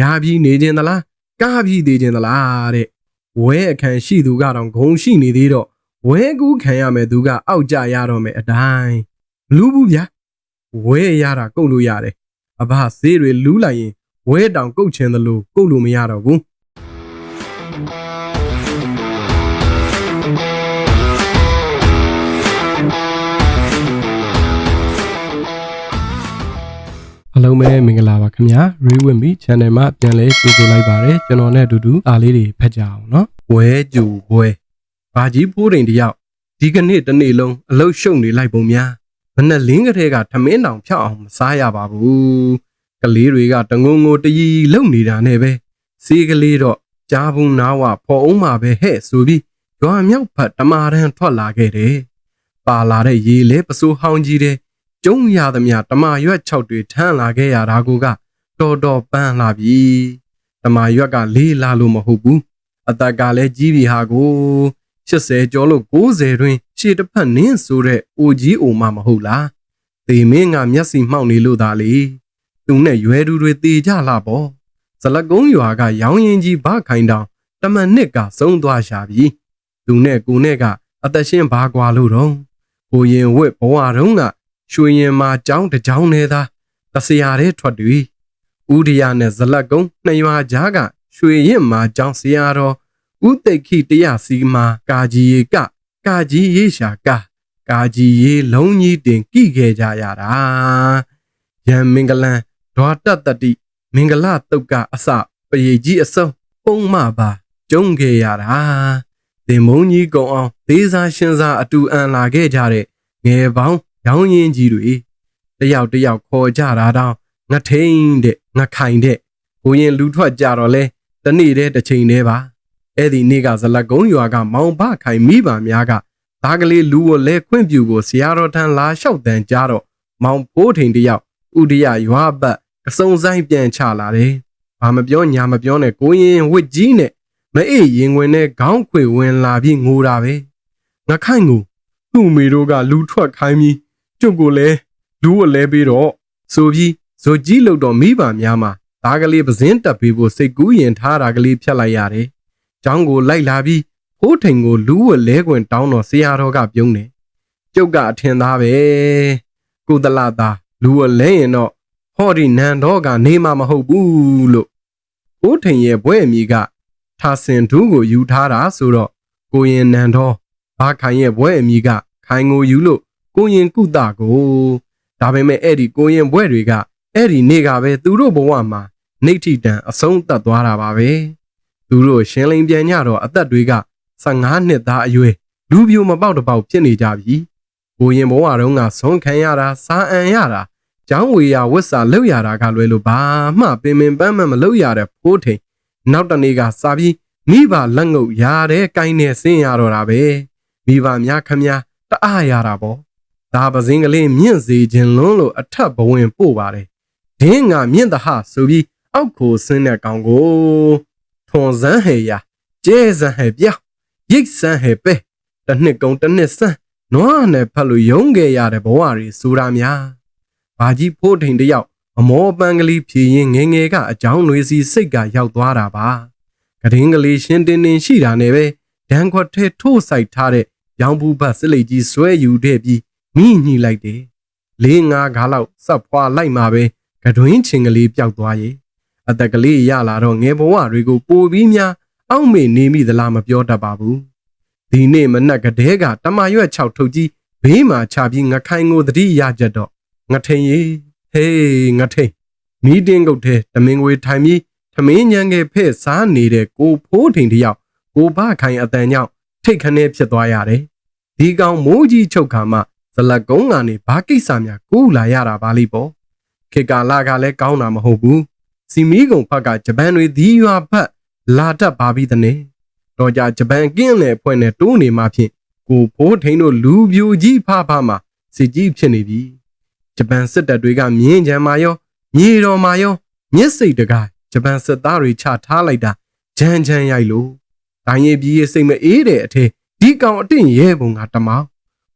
ရာပြီးနေခြင်းသလားကားပြီးသေးခြင်းသလားတဲ့ဝဲအခန်းရှိသူကတော့ဂုံရှိနေသေးတော့ဝဲကူးခံရမယ်သူကအောက်ကြရတော့မယ်အတိုင်းလူဘူးဗျာဝဲရတာကုတ်လို့ရတယ်အဘဈေးတွေလူးလိုက်ရင်ဝဲတောင်ကုတ်ချင်သလိုကုတ်လို့မရတော့ဘူး အားလုံးပဲမင်္ဂလာပါခင်ဗျာ Rewinby Channel မှာပြန်လဲကြိုဆိုလိုက်ပါတယ်ကျွန်တော်နဲ့အတူတူအားလေးတွေဖတ်ကြအောင်နော်ဝဲကြူဘွဲဘာကြီးဖိုးရင်တယောက်ဒီကနေ့တစ်နေ့လုံးအလုတ်ရှုံနေလိုက်ပုံများမနဲ့လင်းကလေးကထမင်းတောင်ဖြောက်အောင်မစားရပါဘူးကလေးတွေကတငုံငိုတရီလုံနေတာနဲ့ပဲစေးကလေးတော့ကြားဘူးနားဝပေါ်အောင်မှာပဲဟဲ့ဆိုပြီးရွာမြောက်ဖက်တမာရန်ထွက်လာခဲ့တယ်ပါလာတဲ့ရေလဲပစိုးဟောင်းကြီးတဲ့ ကျုံရသမျှတမရွက်6တွေထမ်းလာခဲ့ရတာကိုကတော်တော်ပန်းလာပြီတမရွက်ကလေးလာလို့မဟုတ်ဘူးအသက်ကလည်းကြီးပြီဟာကို80ကျော်လို့90တွင်ရှေ့တစ်ဖက်နင်းဆိုတဲ့အိုကြီးအိုမမဟုတ်လားသေမင်းကမျက်စိမှောက်နေလို့သာလေသူနဲ့ရွယ်သူတွေတေကြလာပေါ့ဇလကုန်းရွာကရောင်ရင်ကြီးဘခိုင်တောင်တမန်နစ်ကသုံးသွားရှာပြီသူနဲ့ကိုနဲ့ကအသက်ရှင်ဘာကွာလို့တော့ကိုရင်ဝက်ဘဝတုန်းက ရွှေရင်မာကျောင်းတစ်ကျောင်းနဲ့သာတဆရာတဲ့ထွက်တွေဥဒိယနဲ့ဇလက်ကုန်းနှစ်ရွာကြားကရွှေရင်မာကျောင်းဆရာတော်ဥသိက္ခိတရစီမာကာကြီးရေကကာကြီးရေရှာကကာကြီးရေလုံးကြီးတင်ကြည့်ခဲ့ကြရတာယံမင်္ဂလံဒွါတတတိမင်္ဂလတုတ်ကအစပရိကြီးအစုံပုံမပါကျုံခဲ့ရတာသင်မုံကြီးကုံအောင်သေးစားရှင်စားအတူအန်လာခဲ့ကြတဲ့ငယ်ပေါင်း ရောင်းရင်ကြီးတွေတယောက်တယောက်ခေါ်ကြတာတောင်ငထိန်တဲ့ငခိုင်တဲ့ကိုရင်လူထွက်ကြတော့လဲတနေ့တည်းတစ်ချိန်တည်းပါအဲ့ဒီနေ့ကဇလက်ကုန်းရွာကမောင်ဘခိုင်မိပါများကသားကလေးလူဝလဲခွင့်ပြုကိုဆရာတော်ထံလာလျှောက်တန်ကြတော့မောင်ဖိုးထိန်တယောက်ဥဒိယရွာဘက်ကစုံဆိုင်ပြန်ချလာတယ်ဘာမပြောညာမပြောနဲ့ကိုရင်ဝစ်ကြီးနဲ့မအေးရင်ဝင်နဲ့ခေါင်းခွေဝင်လာပြီးငိုတာပဲငခိုင်ကိုသူ့မိတို့ကလူထွက်ခိုင်းပြီး ကျုပ်ကိုလည်းလူဝလဲပြီးတော့ဆိုပြီးဇိုကြီးလို့တော့မိဘများမှာဒါကလေးပစင်းတက်ပေးဖို့စိတ်ကူးရင်ထားတာကလေးဖြတ်လိုက်ရတယ်။ကျောင်းကိုလိုက်လာပြီးဖိုးထိန်ကိုလူဝလဲခွင်တောင်းတော့ဆရာတော်ကပြုံးတယ်။ကျုပ်ကအထင်သားပဲ။ကုသလသားလူဝလဲရင်တော့ဟောဒီနန်တော့ကနေမှမဟုတ်ဘူးလို့ဖိုးထိန်ရဲ့ဘွဲ့အမိကထာစင်ဒူးကိုယူထားတာဆိုတော့ကိုရင်နန်တော့ဘာခိုင်ရဲ့ဘွဲ့အမိကခိုင်ကိုယူလို့ ကိုရင်ကုသကိုဒါပေမဲ့အဲ့ဒီကိုရင်ဘွဲ့တွေကအဲ့ဒီနေ့ကပဲသူတို့ဘဝမှာနေထိတန်အဆုံးသတ်သွားတာပါပဲသူတို့ရှင်းလင်းပြန်ကြတော့အသက်တွေက15နှစ်သားအရွယ်လူပြိုမပေါက်တပေါက်ဖြစ်နေကြပြီကိုရင်ဘဝတုန်းကဆုံးခံရတာစားအံရတာကျောင်းဝေရဝတ်စာလောက်ရတာကလွယ်လို့ဘာမှပင်ပင်ပန်းပန်းမလုပ်ရတဲ့ဖိုးထိန်နောက်တနေ့ကစာပြီးမိဘလက်ငုပ်ရတဲ့ကိုင်းနဲ့ဆင်းရတော့တာပဲမိဘများခမများတအားရတာပေါ့ ဒါပစင်းကလေးမြင့်စေခြင်းလွန်းလို့အထက်ဘဝင်ပို့ပါတယ်ဒင်းငါမြင့်တဟဆိုပြီးအောက်ကိုဆင်းတဲ့ကောင်ကိုထွန်စမ်းဟေရကျဲစမ်းဟေပြောက်ရိတ်စမ်းဟေပဲတစ်နှစ်ကုံတစ်နှစ်စမ်းနွားနဲ့ဖတ်လို့ယုံခဲ့ရတဲ့ဘဝတွေဆိုတာများဘာကြီးဖိုးထိန်တယောက်အမောပန်းကလေးဖြည်ရင်ငငယ်ကအကြောင်းတွေစီစိတ်ကရောက်သွားတာပါကတင်းကလေးရှင်းတင်းတင်းရှိတာနဲ့ပဲဒန်ခွက်ထဲထိုးဆိုင်ထားတဲ့ရောင်ဘူးဘတ်စလိတ်ကြီးဆွဲယူတဲ့ပြီး မိညှိလိုက်တယ်လေးငါးကားလောက်စပ်ဖွာလိုက်မှပဲကတွင်းချင်းကလေးပျောက်သွားရဲ့အသက်ကလေးရလာတော့ငယ်ဘဝတွေကိုပိုပြီးများအောက်မေ့နေမိသလားမပြောတတ်ပါဘူးဒီနေ့မနက်ကတည်းကတမရွက်6ထုတ်ကြီးဘေးမှာချပြီးငခိုင်ကိုတတိရကြတော့ငထိန်ရေဟေးငထိန်မီတင်းကုတ်ထဲတမင်ငွေထိုင်ပြီးထမင်းညံငယ်ဖဲ့စားနေတဲ့ကိုဖိုးထိန်တယောက်ကိုဘခိုင်အတန်ကြောင့်ထိတ်ခနဲဖြစ်သွားရတယ်ဒီကောင်မိုးကြီးချုပ်ခါမှ ဇလက်ကုန်းကနေဘာကိစ္စများကူးလာရတာပါလိပေါ့ခေကာလာကလည်းကောင်းတာမဟုတ်ဘူးစီမီကုံဖက်ကဂျပန်တွေဒီရွာဖက်လာတတ်ပါပြီတဲ့နေတော့ကြဂျပန်ကင်းလေဖွဲ့နဲ့တိုးနေမှဖြင့်ကိုဖိုးထိန်တို့လူပြူကြီးဖဖမှာစစ်ကြီးဖြစ်နေပြီဂျပန်စစ်တပ်တွေကမြင်းချမ်းမာရောမြေတော်မာရောမြစ်စိတ်တကားဂျပန်စစ်သားတွေချထားလိုက်တာဂျန်ဂျန်ရိုက်လို့တိုင်းရပြည်စိတ်မအေးတဲ့အထက်ဒီကောင်အတင့်ရဲပုံကတမောင်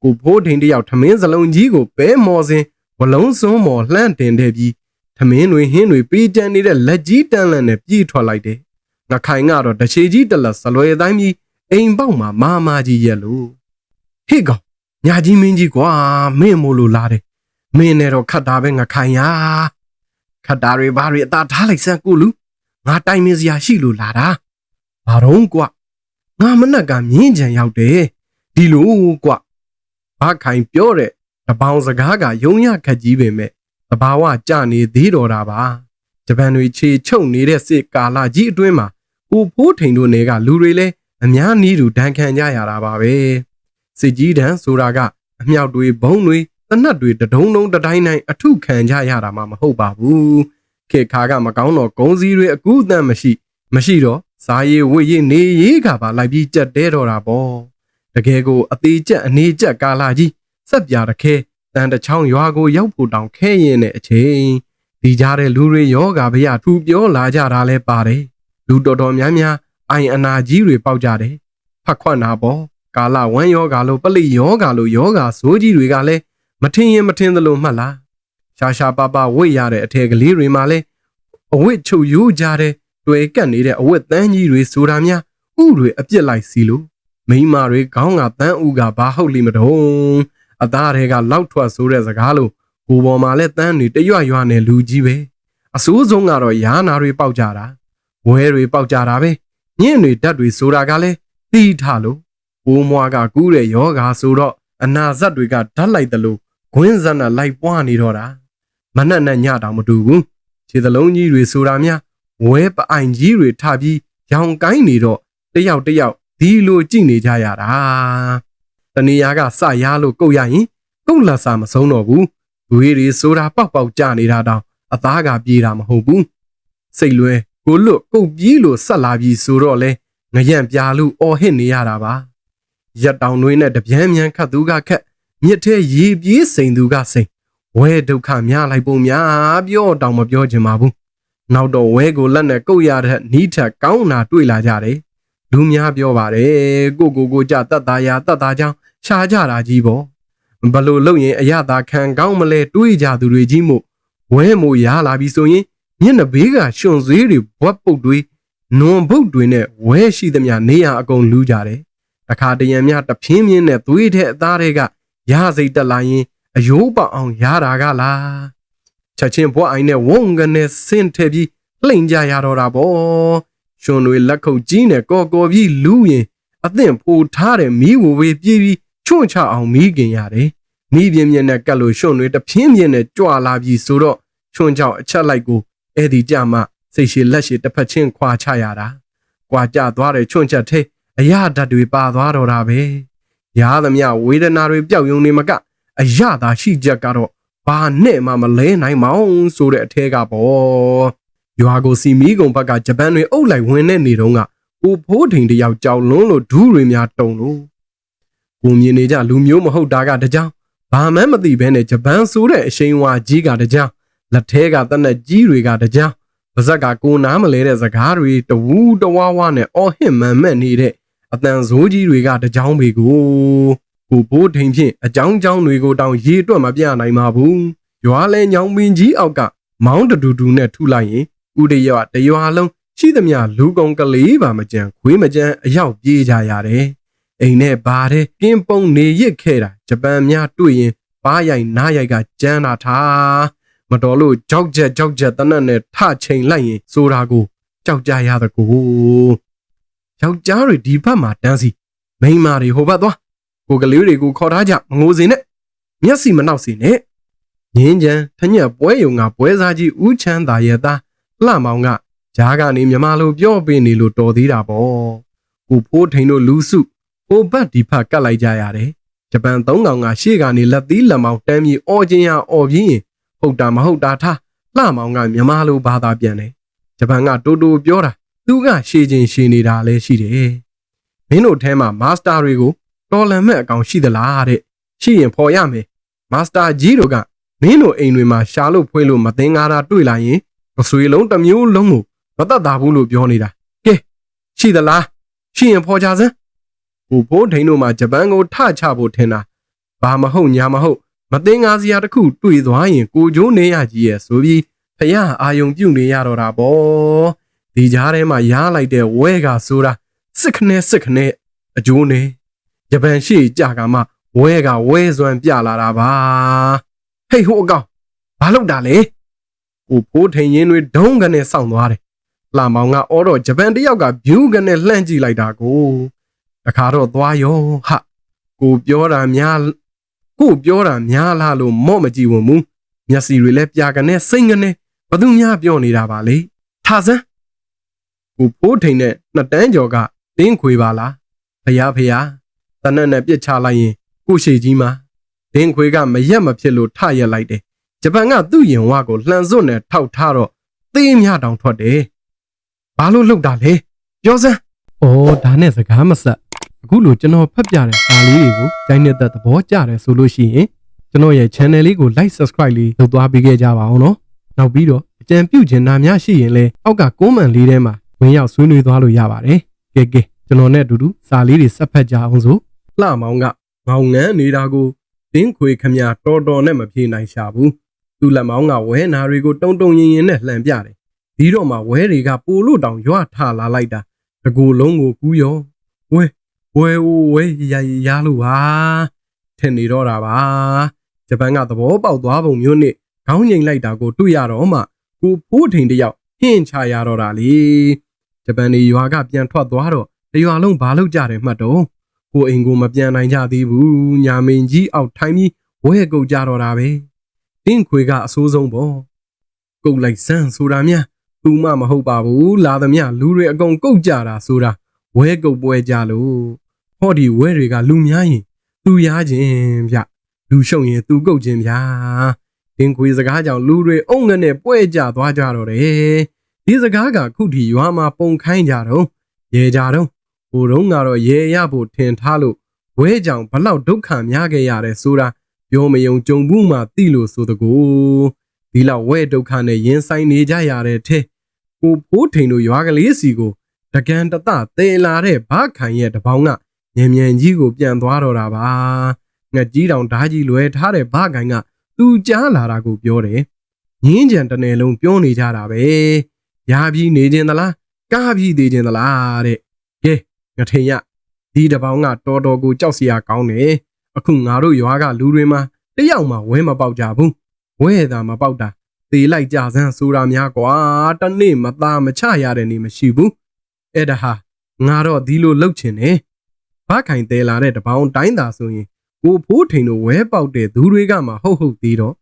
ကိုဖိုးထိန်တယောက်ထမင်းစလုံးကြီးကိုပဲမော်စင်ဝလုံးစွန်းမော်လှန့်တင်တဲ့ပြီးထမင်းတွေဟင်းတွေပေးကြမ်းနေတဲ့လက်ကြီးတန်းလန့်နဲ့ပြေးထွက်လိုက်တယ်ငခိုင်ကတော့တချေကြီးတလက်စလွယ်တိုင်းပြီးအိမ်ပေါက်မှာမာမာကြီးရက်လို့ဟေ့ကောင်ညာကြီးမင်းကြီးကွာမင်းမို့လို့လာတယ်မင်းနဲ့တော့ခတ်တာပဲငခိုင်ရခတ်တာတွေဘာတွေအသာထားလိုက်စမ်းကိုလူငါတိုင်မင်းစရာရှိလို့လာတာဘာတော့ကွာငါမနက်ကမြင်းကြံရောက်တယ်ဒီလိုကွာဘာ ခိုင်ပြောတဲ့တပေါင်းစကားကယုံရခက်ကြီးပဲမဲ့တဘာဝကြနေသေးတော်တာပါဂျပန်တွေခြေချုပ်နေတဲ့စစ်ကာလကြီးအတွင်းမှာကိုဖိုးထိန်တို့နယ်ကလူတွေလည်းအများနည်းတူဒဏ်ခံကြရတာပါပဲစစ်ကြီးတန်းဆိုတာကအမြောက်တွေဘုံတွေတနတ်တွေတဒုံဒုံတတိုင်းတိုင်းအထုခံကြရတာမှမဟုတ်ပါဘူးခေတ်ခါကမကောင်းတော့ဂုံစည်းတွေအကူအသန့်မရှိ မရှိတော့စားရည်ဝတ်ရည်နေရေးကပါလိုက်ပြီးကြက်တဲတော့တာပေါ့ တကယ်ကိုအသေးကျက်အနေကျက်ကာလာကြီးစက်ပြားတခဲတန်တချောင်းရွာကိုရောက်ဖို့တောင်ခဲရင်တဲ့အချိန်ဒီကြားတဲ့လူတွေယောဂဗျာထူပြောလာကြတာလဲပါတယ်လူတော်တော်များများအိုင်အနာကြီးတွေပေါက်ကြတယ်ဖတ်ခွက်နာပေါ့ကာလဝမ်းယောဂါလို့ပလိယောဂါလို့ယောဂါဇိုးကြီးတွေကလည်းမထင်ရင်မထင်သလိုမှတ်လားရှာရှာပပဝိတ်ရတဲ့အထည်ကလေးတွေမှာလဲအဝတ်ချုပ်ရိုးကြတဲ့တွေ့ကပ်နေတဲ့အဝတ်တန်းကြီးတွေဆိုတာများဥတွေအပြစ်လိုက်စီလို့ မိန်းမတွေခေါင်းကတန်းဥကဘာဟုတ်လိမတုံးအသားတွေကလောက်ထွက်ဆိုးတဲ့စကားလို့ဘူပေါ်မှာလဲတန်းတွေတရွရွနဲ့လူကြီးပဲအဆိုးဆုံးကတော့ယာနာတွေပေါက်ကြတာဝဲတွေပေါက်ကြတာပဲညင့်တွေဓာတ်တွေဆိုတာကလည်းတီးထလို့ဘိုးမွားကကူးတဲ့ယောဂါဆိုတော့အနာဇတ်တွေကဓာတ်လိုက်တယ်လို့ဂွင်းဇက်နဲ့လိုက်ပွားနေတော့တာမနှက်နဲ့ညတောင်မတူဘူးခြေသလုံးကြီးတွေဆိုတာများဝဲပအိုင်ကြီးတွေထပြီးရောင်ကိုင်းနေတော့တယောက်တယောက် ဒီလိုကြည့်နေကြရတာတနေရာကစရလို့ကုတ်ရရင်ကုတ်လက်စာမဆုံးတော့ဘူးဝေးတွေဆိုတာပေါက်ပေါက်ကြနေတာတောင်အသားကပြေးတာမဟုတ်ဘူးစိတ်လွဲကိုလွတ်ကုတ်ပြေးလို့ဆက်လာပြီးဆိုတော့လဲငရံပြာလူအော်ဟစ်နေရတာပါရက်တောင်တွေနဲ့တပြန်းမြန်ခတ်သူကခက်မြစ်ထဲရေပြေးစိန်သူကစိန်ဝဲဒုက္ခများလိုက်ပုံများပြောတောင်မပြောချင်ပါဘူးနောက်တော့ဝဲကိုလက်နဲ့ကုတ်ရတဲ့နီးထက်ကောင်းတာတွေ့လာကြတယ် လူများပြောပါတယ်ကိုကိုကိုကြတတ်သားရာတတ်သားကြောင်းရှားကြတာကြီးပေါ့ဘလို့လုံရင်အရသာခံကောင်းမလဲတွေးကြသူတွေကြီးမို့ဝဲမို့ရလာပြီဆိုရင်မျက်နှာဘေးကရှင်သွေးတွေဘွက်ပုတ်တွေနွန်ဘုတ်တွေနဲ့ဝဲရှိသမျှနေရအကုန်လူးကြတယ်တခါတရံများတဖြင်းဖြင်းနဲ့သွေးတဲ့အသားတွေကရစိတ်တက်လာရင်အယိုးပေါအောင်ရတာကလားချက်ချင်းဘွားအိုင်နဲ့ဝုံကနေဆင်းထည့်ပြီးလှိမ့်ကြရတော့တာပေါ့ ရှင်တွေလက်ခုပ်ကြီးနဲ့ကော်ကော်ပြီးလူးရင်အသင့်ဖိုထားတဲ့မီးဝဝေးပြေးပြီးချွန့်ချအောင်မီးกินရတယ်မီးပြင်းပြင်းနဲ့ကတ်လို့ရှင်တွေတဖြင်းပြင်းနဲ့ကြွလာပြီးဆိုတော့ချွန့်ချောက်အချက်လိုက်ကိုအဲ့ဒီကြမှာစိတ်ရှိလက်ရှိတစ်ဖက်ချင်းခွာချရတာကွာကြသွားတဲ့ချွန့်ချက်ထဲအရာဓာတ်တွေပါသွားတော့တာပဲရားသမျှဝေဒနာတွေပျောက်ယုံနေမကအရသာရှိချက်ကတော့ဘာနဲ့မှမလဲနိုင်မောင်ဆိုတဲ့အထဲကပေါ့ ရွာကိုစီမီကုံဘက်ကဂျပန်တွေအုပ်လိုက်ဝင်တဲ့နေတုန်းကကိုဖိုးထိန်တယောက်ကြောက်လွန်းလို့ဒူးတွေများတုံလို့ကိုမြင်နေကြလူမျိုးမဟုတ်တာကတကြောင်ဘာမှမသိဘဲနဲ့ဂျပန်ဆိုတဲ့အရှိန်ဝါကြီးကတကြောင်လက်ထဲကတနက်ကြီးတွေကတကြောင်ပါဇက်ကကိုနားမလဲတဲ့စကားတွေတဝူးတဝါဝါနဲ့အော်ဟစ်မှန်မှန်နေတဲ့အတန်ဇိုးကြီးတွေကတကြောင်ပေကိုကိုဘိုးထိန်ဖြင့်အကြောင်းကြောင်းတွေကိုတောင်ရေတွက်မပြနိုင်ပါဘူးရွာလဲညောင်ပင်ကြီးအောက်ကမောင်းတူတူနဲ့ထုလိုက်ရင် ဥတရွတရွာလုံးရှိသမျှလူကုန်ကလေးပါမကြံခွေးမကြံအရောက်ပြေးကြရတယ်အိမ်နဲ့ဘာတဲ့ကင်းပုံနေရစ်ခဲ့တာဂျပန်များတွေ့ရင်ဘားရိုက်နားရိုက်ကကြမ်းတာထားမတော်လို့ကြောက်ကြက်ကြောက်ကြက်တနတ်နဲ့ထချိန်လိုက်ရင်ဆိုတာကိုကြောက်ကြရသကိုယောက်ျားတွေဒီဘက်မှာတန်းစီမိန်းမတွေဟိုဘက်သွားကိုကလေးတွေကိုခေါ်ထားကြမငိုစေနဲ့မျက်စိမနှောက်စေနဲ့ငင်းချမ်းထညက်ပွဲယုံကပွဲစားကြီးဦးချမ်းသာရဲ့သား လှမောင်ကဂျားကနေမြမလိုပြောပေးနေလို့တော်သေးတာပေါ့ကိုဖိုးထိန်တို့လူစုဟိုဘက်ဒီဘက်ကတ်လိုက်ကြရတယ်ဂျပန်သုံးကောင်ကရှေ့ကနေလက်သီးလက်မောင်တမ်းပြီးအော်ချင်းရအော်ပြင်းရင်ဟုတ်တာမဟုတ်တာထားလှမောင်ကမြမလိုဘာသာပြန်တယ်ဂျပန်ကတိုးတိုးပြောတာသူကရှေ့ချင်းရှေ့နေတာလည်းရှိတယ်မင်းတို့ထဲမှာမာစတာတွေကိုတော်လန်မဲ့အကောင်ရှိသလားတဲ့ရှိရင်ဖော်ရမယ်မာစတာကြီးတို့ကမင်းတို့အိမ်တွေမှာရှာလို့ဖွေးလို့မသိငါတာတွေ့လာရင် မဆွေလုံးတစ်မျိုးလုံးကိုမတတ်တာဘူးလို့ပြောနေတာကဲရှိသလားရှိရင်ဖော်ကြစမ်းဟိုဘိုးထိန်တို့မှာဂျပန်ကိုထချဖို့ထင်တာဘာမဟုတ်ညာမဟုတ်မသိငါစရာတစ်ခုတွေ့သွားရင်ကိုကျိုးနေရကြီးရဲ့ဆိုပြီးဖះအာယုံပြုတ်နေရတော့တာပေါ့ဒီကြားထဲမှာရားလိုက်တဲ့ဝဲကဆိုတာစစ်ခနဲ့စစ်ခနဲ့အကျိုးနေဂျပန်ရှိကြကမှဝဲကဝဲစွမ်းပြလာတာပါဟေးဟိုအကောင်ဘာလုပ်တာလဲ ကိုဖိုးထိန်ရင်တွေဒုံးကနေစောင့်သွားတယ်လာမောင်ကအော်တော့ဂျပန်တယောက်ကဘျူးကနေလှမ်းကြည့်လိုက်တာကိုတခါတော့သွားရောဟာကိုပြောတာများကိုပြောတာများလားလို့မော့မကြည့်ဝင်ဘူးမျက်စီတွေလည်းပြာကနေစိတ်ကနေဘသူများပြောနေတာပါလေထာစမ်းကိုဖိုးထိန်နဲ့နှစ်တန်းကျော်ကတင်းခွေပါလားဖယားဖယားတနက်နဲ့ပြစ်ချလိုက်ရင်ကိုရှိကြီးမှာဒင်းခွေကမရက်မဖြစ်လို့ထရက်လိုက်တယ် ဂျပန်ကသူ့ရင်ဝါကိုလှန်စွတ်နဲ့ထောက်ထားတော့သေးမြတောင်ထွက်တယ်ဘာလို့လှုပ်တာလဲပြောစမ်းဩဒါနဲ့စကားမဆက်အခုလိုကျွန်တော်ဖတ်ပြတဲ့စာလေးတွေကိုကြိုင်းနေတဲ့သဘောကျတယ်ဆိုလို့ရှိရင်ကျွန်တော်ရဲ့ channel လေးကို like subscribe လေးလုပ်သွားပေးခဲ့ကြပါအောင်နော်နောက်ပြီးတော့အကြံပြုချင်တာများရှိရင်လည်းအောက်က comment လေးထဲမှာဝင်ရောက်ဆွေးနွေးသွားလို့ရပါတယ်ကဲကဲကျွန်တော်နဲ့အတူတူစာလေးတွေဆက်ဖတ်ကြအောင်ဆိုလှမောင်ကငောင်ငန်းနေတာကိုတင်းခွေခမတော်တော်နဲ့မပြေနိုင်ရှာဘူး သူ့လက်မောင်းကဝဲနာတွေကိုတုံတုံရင်ရင်နဲ့လှန်ပြတယ်ပြီးတော့မှဝဲတွေကပိုလို့တောင်ရွထလာလိုက်တာတကူလုံးကိုကူးရောဝဲဝဲဝဲရရလို့ပါထင်နေတော့တာပါဂျပန်ကသဘောပေါက်သွားပုံမျိုးနဲ့ခေါင်းငိန်လိုက်တာကိုတွေ့ရတော့မှကိုဖိုးထိန်တယောက်ဟင်းချရတော့တာလေဂျပန်နေရွာကပြန်ထွက်သွားတော့တရွာလုံးဘာလုပ်ကြတယ်မှတ်တော့ကိုအိမ်ကိုမပြန်နိုင်ကြသေးဘူးညာမင်းကြီးအောက်ထိုင်းပြီးဝဲကုတ်ကြတော့တာပဲ တင်းခွေကအဆိုးဆုံးပေါ့ကုတ်လိုက်စမ်းဆိုတာများသူမှမဟုတ်ပါဘူးလာသမျှလူတွေအကုန်ကုတ်ကြတာဆိုတာဝဲကုတ်ပွဲကြလို့ဟောဒီဝဲတွေကလူများရင်သူရားခြင်းဗျလူရှုံရင်သူကုတ်ခြင်းဗျာတင်းခွေစကားကြောင့်လူတွေအုံငနဲ့ပွဲကြသွားကြတော့တယ်ဒီစကားကခုထိရွာမှာပုံခိုင်းကြတော့ရေကြတော့ဟိုတုန်းကတော့ရေရဖို့ထင်ထားလို့ဝဲကြောင့်ဘလောက်ဒုက္ခများခဲ့ရတယ်ဆိုတာ ပြောမယုံကြုံဘူးမှသိလို့ဆိုတကူဒီလောက်ဝဲဒုက္ခနဲ့ရင်ဆိုင်နေကြရတဲ့ထဲကိုဖိုးထိန်တို့ရွာကလေးစီကိုတကန်တတသေလာတဲ့ဘာခိုင်ရဲ့တပေါင်းကညံမြန်ကြီးကိုပြန်သွားတော့တာပါငက်ကြီးတောင်ဓာကြီးလွယ်ထားတဲ့ဘာခိုင်ကသူကြားလာတာကိုပြောတယ်ငင်းကြံတနယ်လုံးပြောနေကြတာပဲရာပြီးနေခြင်းသလားကားပြီးသေးခြင်းသလားတဲ့ကဲငထိန်ရဒီတပေါင်းကတော်တော်ကိုကြောက်စရာကောင်းတယ် အခုငါတို့ရွာကလူတွေမှာတယောက်မှဝဲမပေါက်ကြဘူးဝဲတာမပေါက်တာသေလိုက်ကြစမ်းဆိုတာများကွာတနေ့မသားမချရတဲ့နေမရှိဘူးအဲ့ဒါဟာငါတော့ဒီလိုလှုပ်ချင်တယ်ဘာခိုင်သေးလာတဲ့တပေါင်းတိုင်းသာဆိုရင်ကိုဖိုးထိန်တို့ဝဲပေါက်တဲ့သူတွေကမှဟုတ်ဟုတ်သေးတော့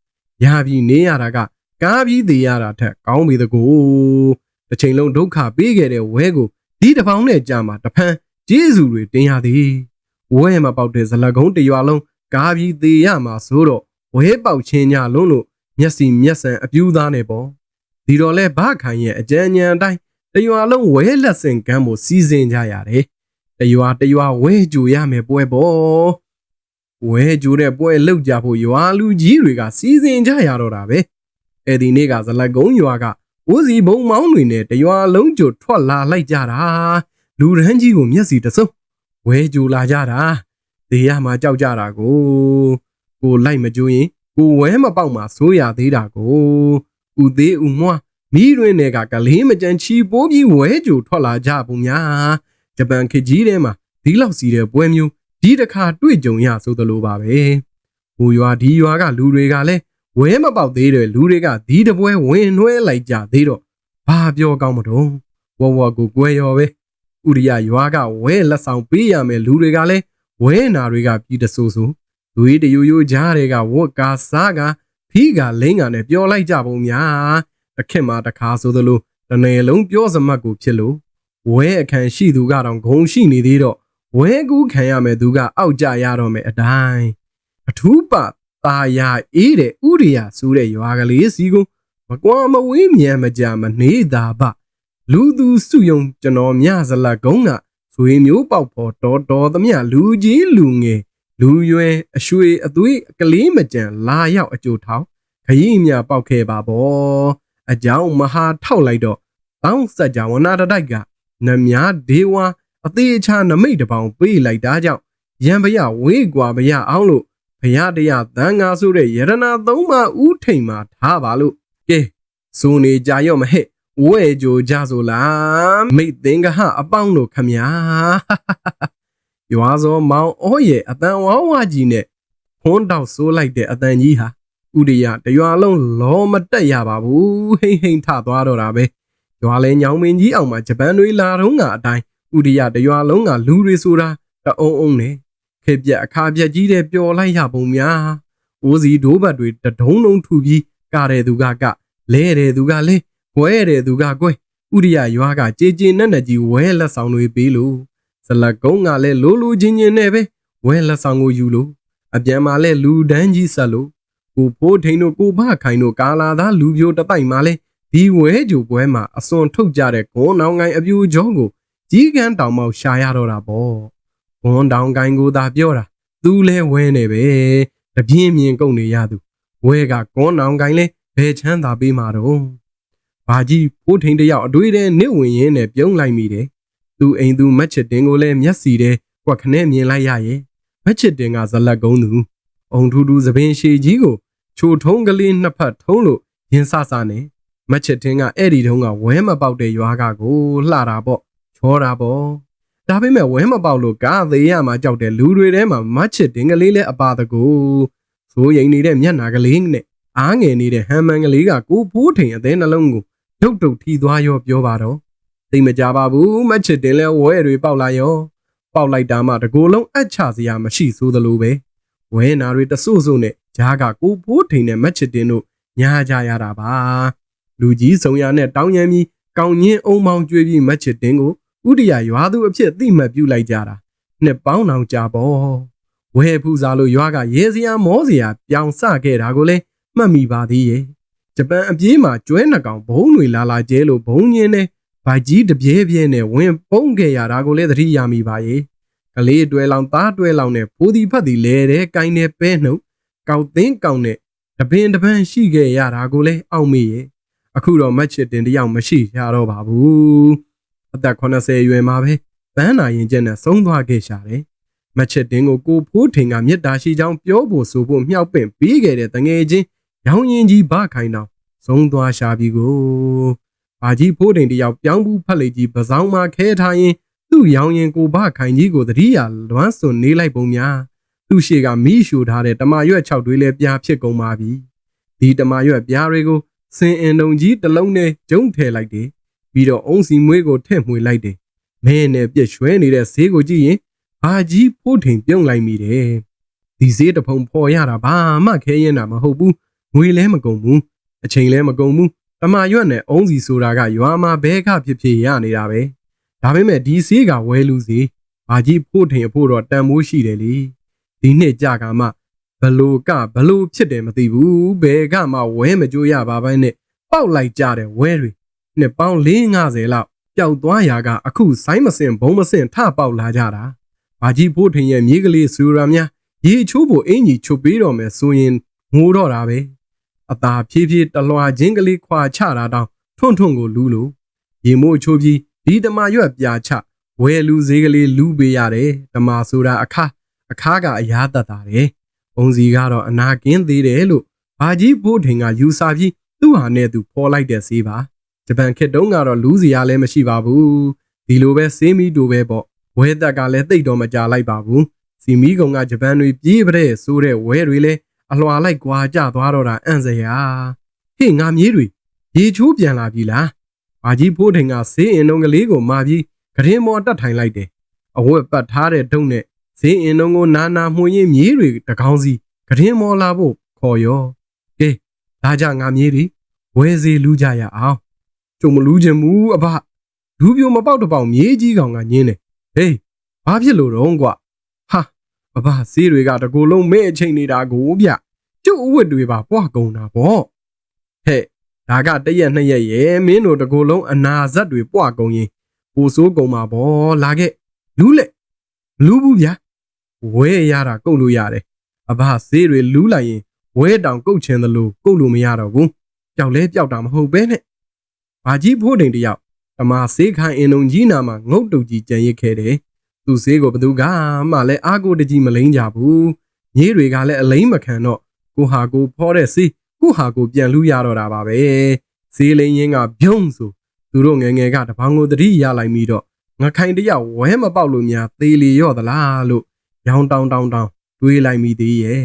ရပြီးနေရတာကကားပြီးသေးရတာထက်ကောင်းပြီတကူတစ်ချိန်လုံးဒုက္ခပေးခဲ့တဲ့ဝဲကိုဒီတပေါင်းနဲ့ကြာမှာတဖန်ကျေးဇူးတွေတင်ရသည် ဝဲမပေါက်တဲ့ဇလကုန်းတရွာလုံးကားပြီးသေးရမှာဆိုတော့ဝဲပေါက်ချင်းညလုံးလို့မျက်စီမျက်စံအပြူးသားနေပေါ့ဒီတော့လဲဘာခိုင်ရဲ့အကြံဉာဏ်အတိုင်းတရွာလုံးဝဲလက်စင်ကမ်းဖို့စီစဉ်ကြရတယ်တရွာတရွာဝဲကြူရမယ်ပွဲပေါ့ဝဲကြူတဲ့ပွဲလောက်ကြဖို့ရွာလူကြီးတွေကစီစဉ်ကြရတော့တာပဲအဲ့ဒီနေ့ကဇလက်ကုန်းရွာကဦးစီဘုံမောင်းတွေနဲ့တရွာလုံးကြိုထွက်လာလိုက်ကြတာလူရန်ကြီးကိုမျက်စီတစုံ ဝဲကြူလာကြတာဒေရမှာကြောက်ကြတာကို ကိုလိုက်မကြိုးရင်ကိုဝဲမပေါက်မှာစိုးရသေးတာကိုဥသေးဥမွားမိတွင်တွေကကလေးမကြမ်းချီပိုးပြီးဝဲကြိုထွက်လာကြပုံများဂျပန်ခေတ်ကြီးထဲမှာဒီလောက်စီတဲ့ပွဲမျိုးဒီတစ်ခါတွေ့ကြုံရဆိုသလိုပါပဲဟိုရွာဒီရွာကလူတွေကလည်းဝဲမပေါက်သေးတဲ့လူတွေကဒီတပွဲဝင်နှွဲလိုက်ကြသေးတော့ဘာပြောကောင်းမတော့ဝဝကိုကွဲရောပဲ ဥရိယရွာကဝဲလက်ဆောင်ပေးရမယ်လူတွေကလည်းဝဲနာတွေကပြည်တဆူဆူလူကြီးတယူယူကြားတွေကဝတ်ကာစားကဖီးကလိမ့်ကနဲ့ပြောလိုက်ကြပုံများတစ်ခက်မှာတစ်ခါဆိုသလိုတနယ်လုံးပြောစမတ်ကိုဖြစ်လို့ဝဲအခန့်ရှိသူကတော့ဂုံရှိနေသေးတော့ဝဲကူးခံရမယ်သူကအောက်ကြရတော့မယ်အတိုင်းအထူးပตาယာအေးတဲ့ဥရိယာဆိုတဲ့ရွာကလေးစီကိုမကွာမဝေးမြန်မကြမနေတာဗ လူသူစုယုံကျွန်တော်မြစလက်ကုန်းကဇွေမျိုးပေါက်ဖို့တော်တော်သမျှလူကြီးလူငယ်လူရွယ်အရွှေအသွေးကလေးမကြံလာရောက်အကျိုးထောင်းခရီးမြပေါက်ခဲ့ပါဘောအကြောင်းမဟာထောက်လိုက်တော့တောင်းစัจ java နာတတိုက်ကနမြားဒေဝါအသေးချာနမိတ်တပောင်ပေးလိုက်တာကြောင့်ရံပရဝေးကွာပရအောင်လို့ဘုရားတရားသံဃာဆိုတဲ့ယရနာသုံးပါးဥထိန်မှာထားပါလို့ကဲစိုးနေကြရော့မဟဲ့ ဝဲကြိုကြဆိုလားမိတ်သင်္ကဟအပေါင်းတို့ခမညာရွာစောမောင်အောရဲ့အတန်ဝါဝါကြီးနဲ့ခွန်းတောက်ဆိုးလိုက်တဲ့အတန်ကြီးဟာဥရိယတရွာလုံးလောမတက်ရပါဘူးဟိမ့်ဟိမ့်ထသွားတော့တာပဲရွာလဲညောင်မင်းကြီးအောင်မှာဂျပန်တွေလာတော့ကအတိုင်းဥရိယတရွာလုံးကလူတွေဆိုတာတအုံအုံနဲ့ခေပြက်အခါပြက်ကြီးတဲ့ပျော်လိုက်ရပုံများအိုးစီဒိုးဘတ်တွေတဒုံလုံးထူပြီးကတဲ့သူကကလဲတဲ့သူကလဲ ဝဲတဲ့သူကကွဲဥရိယရွာကကြေကြေနက်နက်ကြီးဝဲလက်ဆောင်တွေပေးလို့ဇလကုန်းကလည်းလိုလိုချင်းချင်းနဲ့ပဲဝဲလက်ဆောင်ကိုယူလို့အပြန်မှာလဲလူဒန်းကြီးဆက်လို့ကိုဖိုးထိန်တို့ကိုဘခိုင်တို့ကာလာသားလူပြိုတပိုက်မှာလဲဒီဝဲကြိုပွဲမှာအစွန်ထုတ်ကြတဲ့ဂွန်းနောင်ငိုင်အပြူကျောကိုကြီးကန်းတောင်မောက်ရှာရတော့တာပေါ့ဂွန်းတောင်ကိုင်ကိုသာပြောတာသူလဲဝဲနေပဲတပြင်းမြင်ကုန်နေရသူဝဲကဂွန်းနောင်ကိုင်လဲဘယ်ချမ်းသာပေးမှာတော့ ဘာကြီးဖိုးထိန်တယောက်အတွေ့တဲ့နစ်ဝင်ရင်းနဲ့ပြုံးလိုက်မိတယ်သူအိမ်သူမက်ချစ်တင်ကိုလဲမျက်စီတဲ့ကွက်ခနဲ့မြင်လိုက်ရရဲ့မက်ချစ်တင်ကဇလက်ကုန်းသူအုံထူးထူးသပင်ရှည်ကြီးကိုချိုထုံးကလေးနှစ်ဖက်ထုံးလို့ရင်ဆဆနဲ့မက်ချစ်တင်ကအဲ့ဒီတုန်းကဝဲမပေါက်တဲ့ရွာကကိုလှတာပေါ့ချောတာပေါ့ဒါပေမဲ့ဝဲမပေါက်လို့ကားသေးရမှာကြောက်တဲ့လူတွေထဲမှာမက်ချစ်တင်ကလေးလဲအပါတကူစိုးရိမ်နေတဲ့မျက်နာကလေးနဲ့အားငယ်နေတဲ့ဟမ်မန်ကလေးကကိုဖိုးထိန်အသေးနှလုံးကို ဒုတ်ဒုတ်ထီသွားရောပြောပါတော့သိမကြပါဘူးမက်ချစ်တင်လဲဝဲတွေပေါက်လာရောပေါက်လိုက်တာမှတကူလုံးအချစရာမရှိဆိုသလိုပဲဝဲနာတွေတဆုဆုနဲ့ဂျားကကိုဖိုးထိန်နဲ့မက်ချစ်တင်တို့ညာကြရတာပါလူကြီးစုံရနဲ့တောင်းရမ်းပြီးကောင်းညင်းအုံမောင်ကျွေးပြီးမက်ချစ်တင်ကိုဥဒိယရွာသူအဖြစ်သိမှတ်ပြုလိုက်ကြတာနှစ်ပေါင်းအောင်ကြာပေါ့ဝဲဖူးစားလို့ရွာကရေစရာမောစရာပြောင်ဆခဲ့တာကိုလည်းမှတ်မိပါသေးရဲ့ ဂျပန်အပြေးမှာကျွဲနှကောင်ဘုံတွေလာလာကျဲလို့ဘုံညင်းနဲ့ဗိုက်ကြီးတပြဲပြဲနဲ့ဝင်ပုံးခဲ့ရတာကိုလည်းသတိရမိပါရဲ့ကလေးတွဲလောင်သားတွဲလောင်နဲ့ဖိုးဒီဖတ်ဒီလဲတဲ့ကိုင်းနဲ့ပဲနှုတ်ကောက်သိန်းကောင်းနဲ့တပင်တပန်းရှိခဲ့ရတာကိုလည်းအောက်မေ့ရဲ့အခုတော့မက်ချစ်တင်တယောက်မရှိရတော့ပါဘူးအသက်80ရွယ်မှာပဲပန်းနာရင်ကျက်နဲ့ဆုံးသွားခဲ့ရှာတယ်မက်ချစ်တင်ကိုကိုဖိုးထင်ကမြစ်တာရှိကြောင်းပြောဖို့ဆိုဖို့မြောက်ပင့်ပြီးခဲ့တဲ့တငယ်ချင်း ရောင်ရင်ကြီးဘခိုင်တော်ဆုံးသွားရှာပြီကိုဘာကြီးဖိုးတင်တယောက်ပြောင်းဘူးဖက်လေကြီးပစောင်းမှာခဲထားရင်သူ့ရောင်ရင်ကိုဘခိုင်ကြီးကိုတတိယလွမ်းစွန်နေလိုက်ပုံများသူ့ရှေကမိရှူထားတဲ့တမရွက်6တွေးလဲပြားဖြစ်ကုန်ပါပြီဒီတမရွက်ပြားတွေကိုစင်အင်တုံကြီးတစ်လုံးနဲ့ကျုံထည့်လိုက်တယ်ပြီးတော့အုံစီမွေးကိုထည့်မှွေလိုက်တယ်မဲနဲ့ပြက်ရွှဲနေတဲ့ဈေးကိုကြည့်ရင်ဘာကြီးဖိုးထိန်ပြုံးလိုက်မိတယ်ဒီဈေးတဖုံဖော်ရတာဘာမှခဲရင်တာမဟုတ်ဘူး ငွေလဲမကုန်ဘူးအချိန်လဲမကုန်ဘူးတမရွက်နဲ့အုံးစီဆိုတာကရွာမှာဘဲခဖြစ်ဖြစ်ရနေတာပဲဒါပေမဲ့ဒီဆေးကဝဲလူစီဘာကြီးဖို့ထင်ဖို့တော့တန်မိုးရှိတယ်လေဒီနှစ်ကြကမှဘလို့ကဘလို့ဖြစ်တယ်မသိဘူးဘယ်ကမှဝဲမကြိုးရပါပိုင်းနဲ့ပေါက်လိုက်ကြတဲ့ဝဲတွေနှစ်ပေါင်း450လောက်ပျောက်သွားရာကအခုဆိုင်းမစင်ဘုံမစင်ထပေါက်လာကြတာဘာကြီးဖို့ထင်ရဲ့မြေးကလေးစူရာများရေချိုးဖို့အင်ကြီးချုပ်ပေးတော့မယ်ဆိုရင်ငိုတော့တာပဲ အသာဖြည်းဖြည်းတလွာချင်းကလေးခွာချတာတောင်ထွန့်ထွန့်ကိုလူးလို့ရေမို့ချိုးပြီးဒီတမရွက်ပြာချဝဲလူဈေးကလေးလူးပေးရတယ်တမဆိုတာအခါအခါကအရာတတ်တာတယ်ပုံစီကတော့အနာကင်းသေးတယ်လို့ဘာကြီးဘိုးထင်ကယူဆပြီးသူ့ဟာနဲ့သူဖော်လိုက်တဲ့ဈေးပါဂျပန်ခေတ်တုန်းကတော့လူးစရာလည်းမရှိပါဘူးဒီလိုပဲစေးမီတိုပဲပေါ့ဝဲတက်ကလည်းတိတ်တော့မကြလိုက်ပါဘူးစီမီကုံကဂျပန်တွေပြေးပတဲ့ဆိုတဲ့ဝဲတွေလည်း အလွာလိုက်ကွာကြသွားတော့တာအံ့စရာဟေ့ငါမြေးတွေရေချိုးပြန်လာပြီလားဘာကြီးဖိုးထင်ကဆေးအင်တုံးကလေးကိုမာပြီးဂရင်မော်တက်ထိုင်လိုက်တယ်အဝတ်ပတ်ထားတဲ့ဒုံနဲ့ဈေးအင်တုံးကိုနာနာမှုန်ရင်မြေးတွေတကောင်းစီဂရင်မော်လာဖို့ခေါ်ရောကဲဒါကြငါမြေးတွေဝဲစီလူကြရအောင်ကျုံမလူးခြင်းမူအဘလူပြိုမပေါက်တပေါက်မြေးကြီးကောင်ကညင်းတယ်ဟေးဘာဖြစ်လို့တော့ကွာဟာ အဘဈေးတွေကတကူလုံးမဲ့အချိန်နေတာကိုဗျကျုပ်အဝတ်တွေပါပွားကုန်တာပေါ့ဟဲ့ဒါကတရက်နှစ်ရက်ရဲ့မင်းတို့တကူလုံးအနာဇက်တွေပွားကုန်ရင်ပူဆိုးကုန်မှာပေါ့လာခဲ့လူးလက်လူးဘူးဗျာဝဲရတာကုတ်လို့ရတယ်အဘဈေးတွေလူးလိုက်ရင်ဝဲတောင်ကုတ်ချင်သလိုကုတ်လို့မရတော့ဘူးပျောက်လဲပျောက်တာမဟုတ်ပဲနဲ့ဘာကြီးဖိုးတိန်တယောက်တမဆေးခိုင်အင်ုံကြီးနာမှာငုတ်တုတ်ကြီးကြံရစ်ခဲ့တယ် သူဆေးကိုဘသူကမှလည်းအားကိုတကြီးမလိမ့်ကြဘူးညေးတွေကလည်းအလိမ့်မခံတော့ကိုဟာကိုဖောတဲ့ဆေးကိုဟာကိုပြန်လူရတော့တာပါပဲဈေးလင်းရင်ကဗျုံဆိုသူတို့ငယ်ငယ်ကတပောင်ကိုတတိရလိုက်ပြီးတော့ငခိုင်တယောက်ဝဲမပေါက်လို့များသေးလီရော့သလားလို့ရောင်တောင်တောင်တောင်တွေးလိုက်မိသေးရဲ့